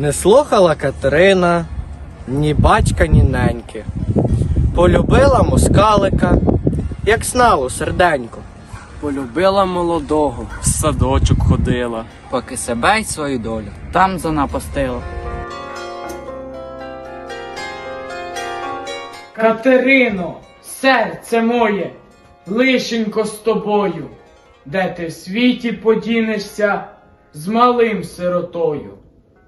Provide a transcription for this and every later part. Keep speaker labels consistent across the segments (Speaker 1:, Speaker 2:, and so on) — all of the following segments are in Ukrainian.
Speaker 1: Не слухала Катерина ні батька, ні неньки. Полюбила москалика, як знало серденько.
Speaker 2: Полюбила молодого, в садочок ходила,
Speaker 3: поки себе й свою долю.
Speaker 2: там занапастила.
Speaker 4: Катерино, серце моє, лишенько з тобою, де ти в світі подінешся з малим сиротою.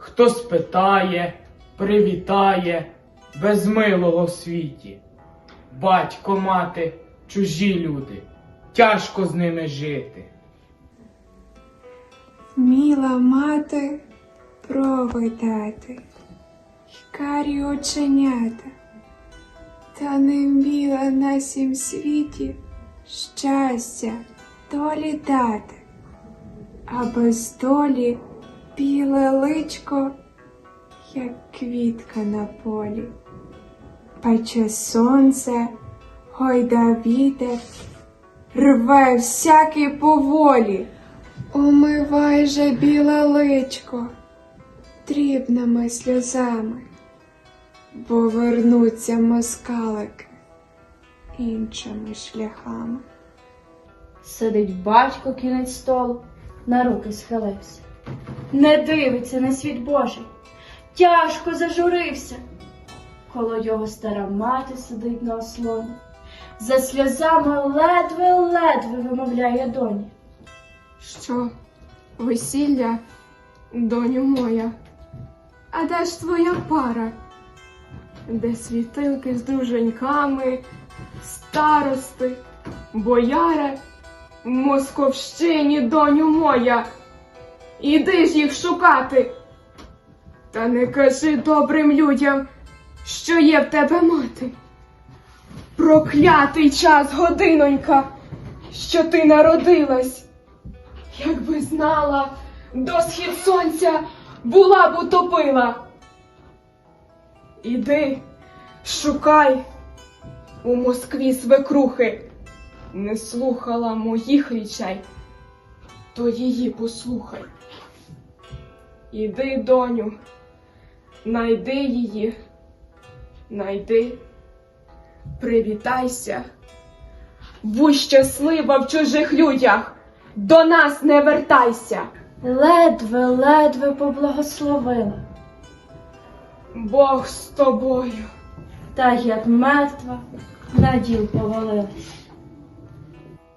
Speaker 4: Хто спитає, привітає, без милого світі. Батько, мати, чужі люди, тяжко з ними жити.
Speaker 5: Міла мати, провидати, й карі оченята, та не вміла на сім світі щастя долі дати, а без долі біле личко, як квітка на полі. Пече сонце, гойда вітер, рве всякий поволі. Умивай же біле личко дрібними сльозами, бо вернуться москалики іншими шляхами.
Speaker 6: Сидить батько кінець столу, на руки схилився. Не дивиться на світ Божий, тяжко зажурився. Коло його стара мати сидить на ослоні. За сльозами ледве-ледве вимовляє доні.
Speaker 5: Що, весілля, доню моя, а де ж твоя пара? Де світилки з друженьками, старости, бояри, в Московщині, доню моя, іди ж їх шукати. Та не кажи добрим людям, що є в тебе мати. Проклятий час, годинонька, що ти народилась. Якби знала, до схід сонця була б утопила. Іди, шукай у Москві свекрухи. Не слухала моїх річей, то її послухай. Іди, доню, найди її, найди, привітайся. Будь щаслива в чужих людях, до нас не вертайся.
Speaker 6: Ледве-ледве поблагословила,
Speaker 5: Бог з тобою.
Speaker 6: та як мертва на діл повалилась.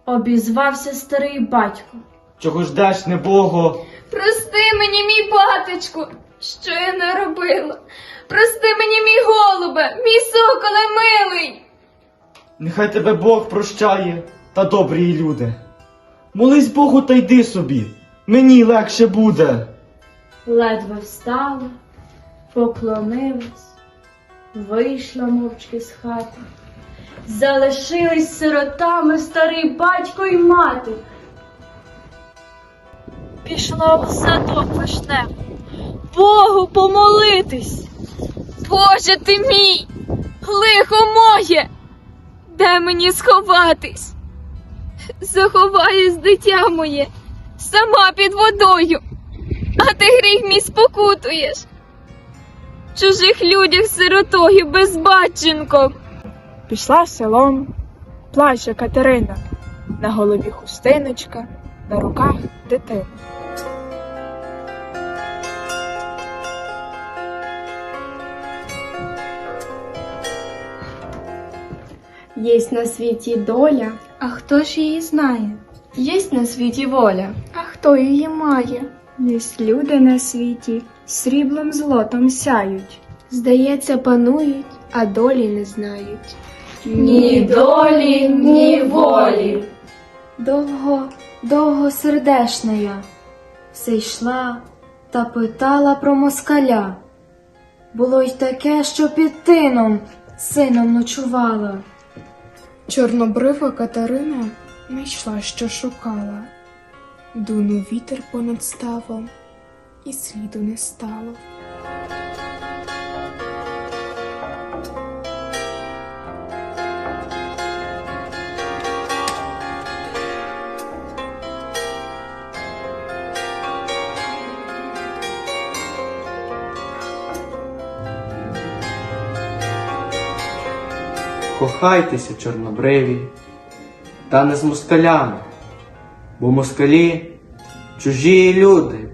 Speaker 6: Обізвався старий батько.
Speaker 4: Чого ждеш, небого?
Speaker 7: Прости мені, мій батечку, що я не робила. Прости мені, мій голубе, мій соколе милий.
Speaker 8: Нехай тебе Бог прощає та добрі люди. Молись Богу та йди собі, мені легше буде.
Speaker 6: Ледве встала, поклонилась, вийшла мовчки з хати. Залишились сиротами старий батько й мати. Пішла в садок вишневий, Богу помолитись.
Speaker 7: Боже ти мій, лихо моє, де мені сховатись? Заховаюсь, дитя моє, сама під водою, а ти гріх мій спокутуєш. Чужих людях сиротою безбатченком.
Speaker 9: Пішла селом, плаче Катерина, на голові хустиночка, на руках дитина.
Speaker 10: Єсть на світі доля, а хто ж її знає? Єсть на світі воля, а хто її має? Єсть люди на світі, сріблом злотом сяють. Здається, панують, а долі не знають.
Speaker 6: Ні долі, ні волі.
Speaker 10: Довго
Speaker 6: довгосердешна я, все йшла та питала про москаля. Було й таке, що під тином сином ночувала.
Speaker 11: Чорнобрива Катерина не йшла, що шукала. Дунув вітер понад ставом, і сліду не стало.
Speaker 1: Кохайтеся, чорнобриві, та не з москалями, бо москалі чужі люди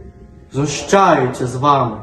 Speaker 1: знущаються з вами.